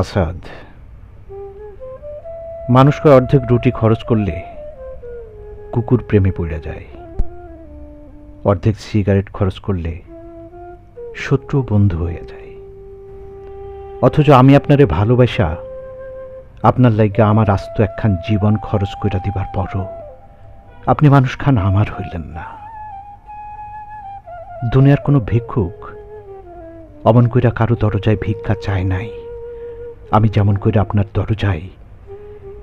আসাদ, মানুষকে অর্ধেক রুটি খরচ করলে কুকুর প্রেমে পড়ে যায়। অর্ধেক সিগারেট খরচ করলে শত্রু বন্ধু হয়ে যায়। অথচ আমি আপনারে ভালোবাসা, আপনার লাইগা আমার আস্ত একখান জীবন খরচ কইরা দিবার পরও আপনি মানুষ খান আমার হইলেন না। দুনিয়ার কোনো ভিক্ষুক অমন কইরা কারও দরজায় ভিক্ষা চায় নাই। আমি যেমন করে আপনার দরজায়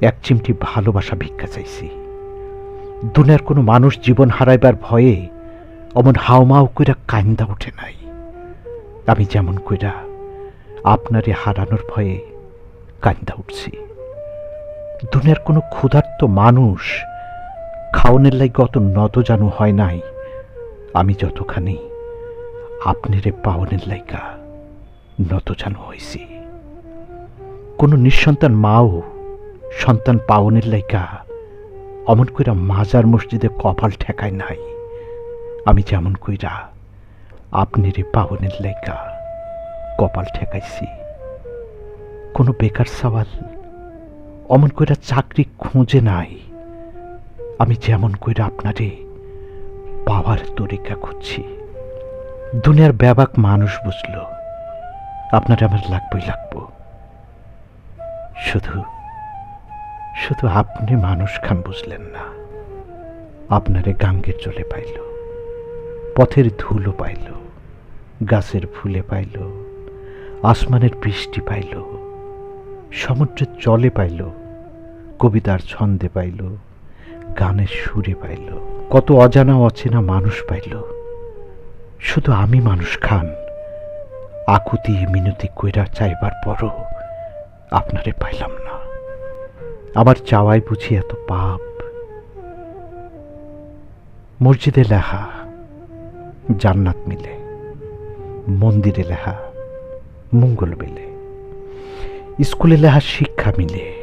এক চিমটি ভালোবাসা ভিক্ষা চাইছি। দুনিয়ার কোনো মানুষ জীবন হারাইবার ভয়ে অমন হাওমাও কইরা কান্দা ওঠে নাই। আমি যেমন কইরা আপনারে হারানোর ভয়ে কান্দা উঠছি। দুনিয়ার কোনো ক্ষুধার্ত মানুষ খাওনের লাগে অত নতজানু হয় নাই। আমি যতখানি আপনারে পাওনের লাইকা নত নতজানু হয়েছি কোনো নিঃসন্তান মাও সন্তান পাওনের লাইকা অমন কইরা মাজার মসজিদে কপাল ঠেকায় নাই। আমি যেমন কইরা আপনি রে পাওনের লাইকা কপাল ঠেকাইছি। কোনো বেকার সওয়াল অমন কইরা চাকরি খুঁজে নাই। আমি যেমন কইরা আপনারে পাওয়ার তরিকা খুঁজছি। দুনিয়ার ব্যাবাক মানুষ বুঝল, আপনার আমার লাগবই লাগবো। শুধু শুধু আপনি মানুষ খান বুঝলেন না। আপনারে গাঙ্গের চলে পাইল, পথের ধুলো পাইল, গাছের ফুলে পাইল, আসমানের বৃষ্টি পাইল, সমুদ্রের জলে পাইল, কবিতার ছন্দে পাইল, গানের সুরে পাইল, কত অজানা অচেনা মানুষ পাইল। শুধু আমি মানুষ খান, আকুতি মিনতি কইরা চাইবার পরও আপনারে পাইলাম না। আমার চাওয়াই বুঝি এত পাপ। মসজিদে লেখা, জান্নাত মিলে। মন্দিরে লেখা, মঙ্গল মিলে। স্কুলে লেখা, শিক্ষা মিলে।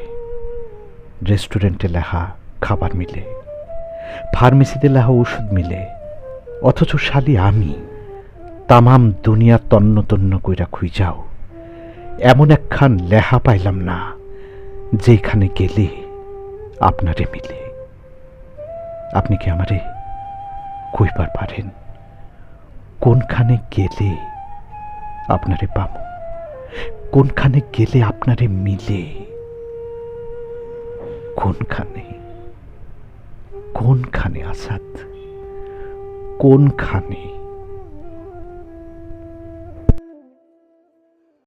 রেস্টুরেন্টে লেখা, খাবার মিলে। ফার্মেসিতে লেখা, ওষুধ মিলে। অথচ শালি আমি, তামাম দুনিয়া তন্ন তন্ন কইরা খুঁজাও এমন একখান লেহা পাইলাম না যেখানে গেলে আপনারে মিলে। আপনি কি আমারে কইবার পারেন, কোনখানে গেলে আপনারে পাব? কোনখানে গেলে আপনারে মিলে? কোনখানে? কোনখানে আসাদ? কোনখানে?